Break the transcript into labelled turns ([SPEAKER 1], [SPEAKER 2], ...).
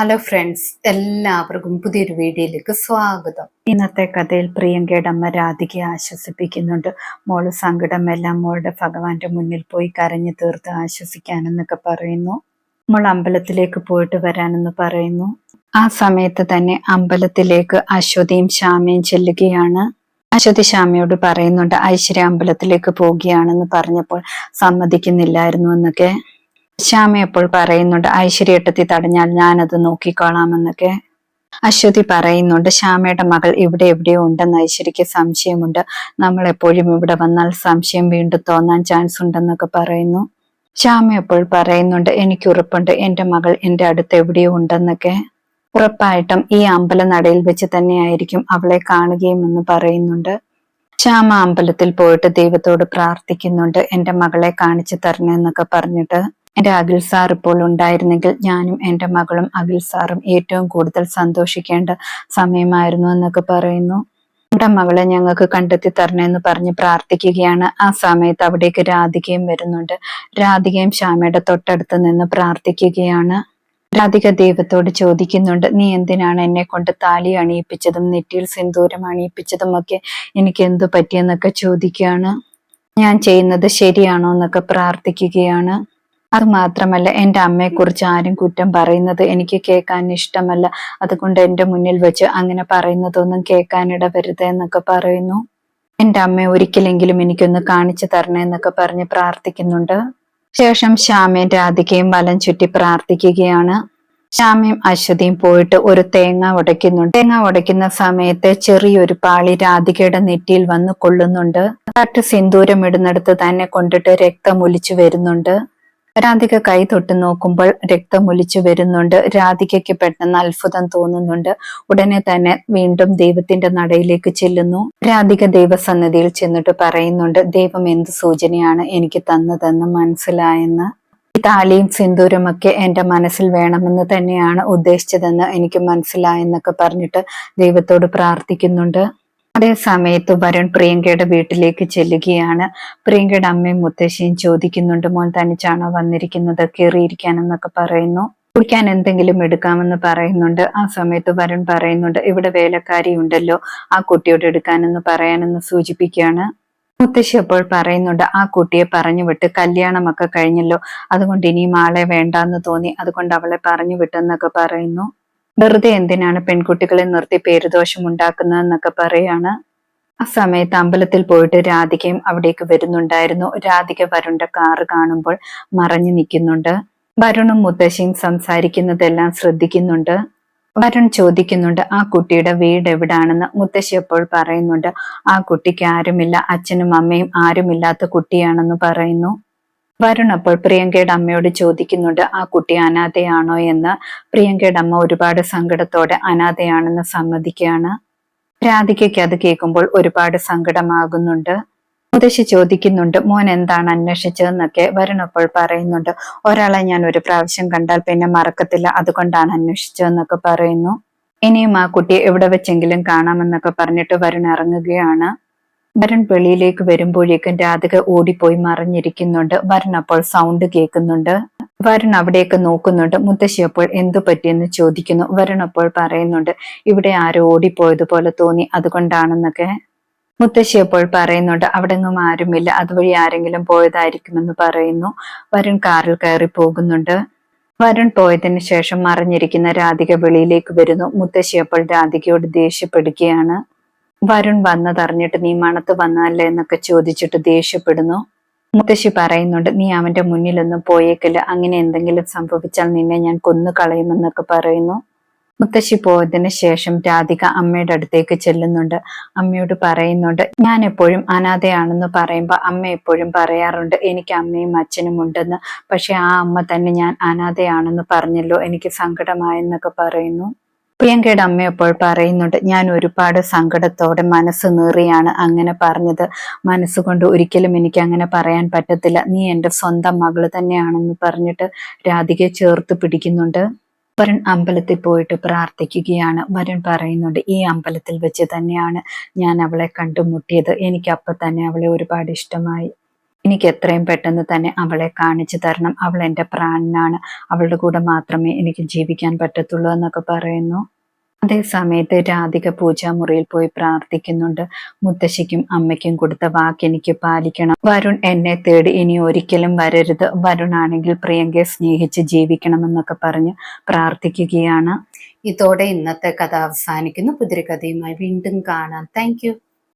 [SPEAKER 1] Hello friends എല്ലാവർക്കും പുതിയൊരു വീഡിയോയിലേക്ക് സ്വാഗതം. ഇന്നത്തെ കഥയിൽ പ്രിയങ്കയുടെ അമ്മ രാധികയെ ആശ്വസിപ്പിക്കുന്നുണ്ട്. മോൾ സങ്കടമെല്ലാം മോളുടെ ഭഗവാന്റെ മുന്നിൽ പോയി കരഞ്ഞു തീർത്ത് ആശ്വസിക്കാനെന്നൊക്കെ പറയുന്നു. മോൾ അമ്പലത്തിലേക്ക് പോയിട്ട് വരാനെന്ന് പറയുന്നു. ആ സമയത്ത് തന്നെ അമ്പലത്തിലേക്ക് അശ്വതിയും ശ്യാമയും ചെല്ലുകയാണ്. അശ്വതി ശ്യാമയോട് പറയുന്നുണ്ട് ഐശ്വര്യ അമ്പലത്തിലേക്ക് പോവുകയാണെന്ന് പറഞ്ഞപ്പോൾ സമ്മതിക്കുന്നില്ലായിരുന്നു എന്നൊക്കെ. ശ്യാമ എപ്പോൾ പറയുന്നുണ്ട് ഐശ്വര്യട്ടത്തി തടഞ്ഞാൽ ഞാനത് നോക്കിക്കോളാമെന്നൊക്കെ. അശ്വതി പറയുന്നുണ്ട് ശ്യാമയുടെ മകൾ ഇവിടെ എവിടെയോ ഉണ്ടെന്ന് ഐശ്വര്യക്ക് സംശയമുണ്ട്. നമ്മൾ എപ്പോഴും ഇവിടെ വന്നാൽ സംശയം വീണ്ടും തോന്നാൻ ചാൻസ് ഉണ്ടെന്നൊക്കെ പറയുന്നു. ശ്യാമ എപ്പോൾ പറയുന്നുണ്ട് എനിക്ക് ഉറപ്പുണ്ട് എന്റെ മകൾ എന്റെ അടുത്ത് എവിടെയോ ഉണ്ടെന്നൊക്കെ. ഉറപ്പായിട്ടും ഈ അമ്പല നടയിൽ വെച്ച് തന്നെയായിരിക്കും അവളെ കാണുകയും എന്ന് പറയുന്നുണ്ട്. ശ്യാമ അമ്പലത്തിൽ പോയിട്ട് ദൈവത്തോട് പ്രാർത്ഥിക്കുന്നുണ്ട് എന്റെ മകളെ കാണിച്ചു തരണേ എന്നൊക്കെ പറഞ്ഞിട്ട് എന്റെ അഖിൽ സാർ ഇപ്പോൾ ഉണ്ടായിരുന്നെങ്കിൽ ഞാനും എന്റെ മകളും അഖിൽ സാറും ഏറ്റവും കൂടുതൽ സന്തോഷിക്കേണ്ട സമയമായിരുന്നു എന്നൊക്കെ പറയുന്നു. എന്റെ മകളെ ഞങ്ങൾക്ക് കണ്ടെത്തി തരണമെന്ന് പറഞ്ഞ് പ്രാർത്ഥിക്കുകയാണ്. ആ സമയത്ത് അവിടേക്ക് രാധികയും വരുന്നുണ്ട്. രാധികയും ശ്യാമയുടെ തൊട്ടടുത്ത് നിന്ന് പ്രാർത്ഥിക്കുകയാണ്. രാധിക ദൈവത്തോട് ചോദിക്കുന്നുണ്ട് നീ എന്തിനാണ് എന്നെ കൊണ്ട് താലി അണിയിപ്പിച്ചതും നെറ്റിയിൽ സിന്ദൂരം അണിയിപ്പിച്ചതും ഒക്കെ എനിക്ക് എന്തു പറ്റിയെന്നൊക്കെ ചോദിക്കുകയാണ്. ഞാൻ ചെയ്യുന്നത് ശരിയാണോ എന്നൊക്കെ പ്രാർത്ഥിക്കുകയാണ്. അത് മാത്രമല്ല എന്റെ അമ്മയെക്കുറിച്ച് ആരും കുറ്റം പറയുന്നത് എനിക്ക് കേൾക്കാൻ ഇഷ്ടമല്ല. അതുകൊണ്ട് എന്റെ മുന്നിൽ വെച്ച് അങ്ങനെ പറയുന്നതൊന്നും കേൾക്കാനിട വരുത് എന്നൊക്കെ പറയുന്നു. എന്റെ അമ്മ ഒരിക്കലെങ്കിലും എനിക്കൊന്ന് കാണിച്ചു തരണേ എന്നൊക്കെ പറഞ്ഞ് പ്രാർത്ഥിക്കുന്നുണ്ട്. ശേഷം ശ്യാമയും രാധികയും വലം ചുറ്റി പ്രാർത്ഥിക്കുകയാണ്. ശ്യാമയും അശ്വതിയും പോയിട്ട് ഒരു തേങ്ങ ഉടയ്ക്കുന്നുണ്ട്. തേങ്ങ ഉടയ്ക്കുന്ന സമയത്ത് ചെറിയൊരു പാളി രാധികയുടെ നെറ്റിയിൽ വന്ന് കൊള്ളുന്നുണ്ട്. തട്ട് സിന്ദൂരം ഇടുന്നിടത്ത് തന്നെ കൊണ്ടിട്ട് രക്തം ഒലിച്ചു വരുന്നുണ്ട്. രാധിക കൈ തൊട്ട് നോക്കുമ്പോൾ രക്തം ഒലിച്ചു വരുന്നുണ്ട്. രാധികയ്ക്ക് പെട്ടെന്ന് അത്ഭുതം തോന്നുന്നുണ്ട്. ഉടനെ തന്നെ വീണ്ടും ദൈവത്തിന്റെ നടയിലേക്ക് ചെല്ലുന്നു. രാധിക ദൈവസന്നിധിയിൽ ചെന്നിട്ട് പറയുന്നുണ്ട് ദൈവം എന്ത് സൂചനയാണ് എനിക്ക് തന്നതെന്ന് മനസ്സിലായെന്ന്? ഈ താലിയും സിന്ദൂരമൊക്കെ എന്റെ മനസ്സിൽ വേണമെന്ന് തന്നെയാണ് ഉദ്ദേശിച്ചതെന്ന് എനിക്ക് മനസ്സിലായെന്നൊക്കെ പറഞ്ഞിട്ട് ദൈവത്തോട് പ്രാർത്ഥിക്കുന്നുണ്ട്. അതേ സമയത്ത് വരുൺ പ്രിയങ്കയുടെ വീട്ടിലേക്ക് ചെല്ലുകയാണ്. പ്രിയങ്കയുടെ അമ്മയും മുത്തശ്ശിയും ചോദിക്കുന്നുണ്ട് മോൻ തനിച്ചാണോ വന്നിരിക്കുന്നത്? കയറിയിരിക്കാനെന്നൊക്കെ പറയുന്നു. കുടിക്കാൻ എന്തെങ്കിലും എടുക്കാമെന്ന് പറയുന്നുണ്ട്. ആ സമയത്ത് വരുൺ പറയുന്നുണ്ട് ഇവിടെ വേലക്കാരി ഉണ്ടല്ലോ. ആ കുട്ടിയോട് എടുക്കാനെന്ന് പറയാനെന്ന് സൂചിപ്പിക്കുകയാണ്. മുത്തശ്ശി അപ്പോൾ പറയുന്നുണ്ട് ആ കുട്ടിയെ പറഞ്ഞു വിട്ട് കല്യാണമൊക്കെ കഴിഞ്ഞല്ലോ. അതുകൊണ്ട് ഇനിയും ആളെ വേണ്ടാന്ന് തോന്നി. അതുകൊണ്ട് അവളെ പറഞ്ഞു വിട്ടെന്നൊക്കെ പറയുന്നു. വെറുതെ എന്തിനാണ് പെൺകുട്ടികളെ നിർത്തി പേരുദോഷം ഉണ്ടാക്കുന്നതെന്നൊക്കെ പറയാണ്. ആ സമയത്ത് അമ്പലത്തിൽ പോയിട്ട് രാധികയും അവിടേക്ക് വരുന്നുണ്ടായിരുന്നു. രാധിക വരുണ്ട കാറ് കാണുമ്പോൾ മറഞ്ഞു നിൽക്കുന്നുണ്ട്. വരുണും മുത്തശ്ശിയും സംസാരിക്കുന്നതെല്ലാം ശ്രദ്ധിക്കുന്നുണ്ട്. വരുൺ ചോദിക്കുന്നുണ്ട് ആ കുട്ടിയുടെ വീട് എവിടാണെന്ന്? മുത്തശ്ശി അപ്പോൾ പറയുന്നുണ്ട് ആ കുട്ടിക്ക് ആരുമില്ല അച്ഛനും അമ്മയും ആരുമില്ലാത്ത കുട്ടിയാണെന്ന് പറയുന്നു. വരുൺ അപ്പോൾ പ്രിയങ്കയുടെ അമ്മയോട് ചോദിക്കുന്നുണ്ട് ആ കുട്ടി അനാഥയാണോ എന്ന്? പ്രിയങ്കയുടെ അമ്മ ഒരുപാട് സങ്കടത്തോടെ അനാഥയാണെന്ന് സമ്മതിക്കുകയാണ്? രാധികയ്ക്ക് അത് കേൾക്കുമ്പോൾ ഒരുപാട് സങ്കടമാകുന്നുണ്ട്. മുതശ്ശി ചോദിക്കുന്നുണ്ട് മോൻ എന്താണ് അന്വേഷിച്ചതെന്നൊക്കെ? വരുണപ്പോൾ പറയുന്നുണ്ട് ഒരാളെ ഞാൻ ഒരു പ്രാവശ്യം കണ്ടാൽ പിന്നെ മറക്കത്തില്ല അതുകൊണ്ടാണ് അന്വേഷിച്ചതെന്നൊക്കെ പറയുന്നു. ഇനിയും ആ കുട്ടിയെ എവിടെ വെച്ചെങ്കിലും കാണാമെന്നൊക്കെ പറഞ്ഞിട്ട് വരുൺ ഇറങ്ങുകയാണ്. വരൺ വെളിയിലേക്ക് വരുമ്പോഴേക്കും രാധിക ഓടിപ്പോയി മറിഞ്ഞിരിക്കുന്നുണ്ട്. വരൺ അപ്പോൾ സൗണ്ട് കേൾക്കുന്നുണ്ട്. വരൺ അവിടെയൊക്കെ നോക്കുന്നുണ്ട്. മുത്തശ്ശി അപ്പോൾ എന്തു പറ്റിയെന്ന് ചോദിക്കുന്നു. വരൺ അപ്പോൾ പറയുന്നുണ്ട് ഇവിടെ ആരോ ഓടിപ്പോയതുപോലെ തോന്നി. അതുകൊണ്ടാണെന്നൊക്കെ. മുത്തശ്ശി അപ്പോൾ പറയുന്നുണ്ട് അവിടെങ്ങും ആരുമില്ല. അതുവഴി ആരെങ്കിലും പോയതായിരിക്കുമെന്ന് പറയുന്നു. വരുൺ കാറിൽ കയറി പോകുന്നുണ്ട്. വരുൺ പോയതിന് ശേഷം മറിഞ്ഞിരിക്കുന്ന രാധിക വെളിയിലേക്ക് വരുന്നു. മുത്തശ്ശി അപ്പോൾ രാധികയോട് ദേഷ്യപ്പെടുകയാണ്. വരുൺ വന്നതറിഞ്ഞിട്ട് നീ മണത്ത് വന്നല്ലേ എന്നൊക്കെ ചോദിച്ചിട്ട് ദേഷ്യപ്പെടുന്നു. മുത്തശ്ശി പറയുന്നുണ്ട് നീ അവന്റെ മുന്നിലൊന്നും പോയേക്കില്ല അങ്ങനെ എന്തെങ്കിലും സംഭവിച്ചാൽ നിന്നെ ഞാൻ കൊന്നു കളയുമെന്നൊക്കെ പറയുന്നു. മുത്തശ്ശി പോയതിന് ശേഷം രാധിക അമ്മയുടെ അടുത്തേക്ക് ചെല്ലുന്നുണ്ട്. അമ്മയോട് പറയുന്നുണ്ട് ഞാൻ എപ്പോഴും അനാഥയാണെന്ന് പറയുമ്പോൾ അമ്മ എപ്പോഴും പറയാറുണ്ട് എനിക്ക് അമ്മയും അച്ഛനും ഉണ്ടെന്ന്. പക്ഷെ ആ അമ്മ തന്നെ ഞാൻ അനാഥയാണെന്ന് പറഞ്ഞല്ലോ എനിക്ക് സങ്കടമായെന്നൊക്കെ പറയുന്നു. പ്രിയങ്കയുടെ അമ്മ അപ്പോൾ പറയുന്നുണ്ട് ഞാൻ ഒരുപാട് സങ്കടത്തോടെ മനസ്സ് നീറിയാണ് അങ്ങനെ പറഞ്ഞത്. മനസ്സുകൊണ്ട് ഒരിക്കലും എനിക്ക് അങ്ങനെ പറയാൻ പറ്റത്തില്ല. നീ എന്റെ സ്വന്തം മകൾ തന്നെയാണെന്ന് പറഞ്ഞിട്ട് രാധികയെ ചേർത്ത് പിടിക്കുന്നുണ്ട്. വരുൺ അമ്പലത്തിൽ പോയിട്ട് പ്രാർത്ഥിക്കുകയാണ്. വരുൺ പറയുന്നുണ്ട് ഈ അമ്പലത്തിൽ വെച്ച് തന്നെയാണ് ഞാൻ അവളെ കണ്ടുമുട്ടിയത്. എനിക്ക് അപ്പം തന്നെ അവളെ ഒരുപാട് ഇഷ്ടമായി. എനിക്ക് എത്രയും പെട്ടെന്ന് തന്നെ അവളെ കാണിച്ചു തരണം. അവൾ എന്റെ പ്രാണനാണ്. അവളുടെ കൂടെ മാത്രമേ എനിക്ക് ജീവിക്കാൻ പറ്റത്തുള്ളൂ എന്നൊക്കെ പറയുന്നു. അതേ സമയത്ത് രാധിക പൂജാമുറിയിൽ പോയി പ്രാർത്ഥിക്കുന്നുണ്ട്. മുത്തശ്ശിക്കും അമ്മയ്ക്കും കൊടുത്ത വാക്ക് എനിക്ക് പാലിക്കണം. വരുൺ എന്നെ തേടി ഇനി ഒരിക്കലും വരരുത്. വരുൺ ആണെങ്കിൽ പ്രിയങ്കയെ സ്നേഹിച്ച് ജീവിക്കണമെന്നൊക്കെ പറഞ്ഞ് പ്രാർത്ഥിക്കുകയാണ്. ഇതോടെ ഇന്നത്തെ കഥ അവസാനിക്കുന്നു. പുതിരി കഥയുമായി വീണ്ടും കാണാം. താങ്ക്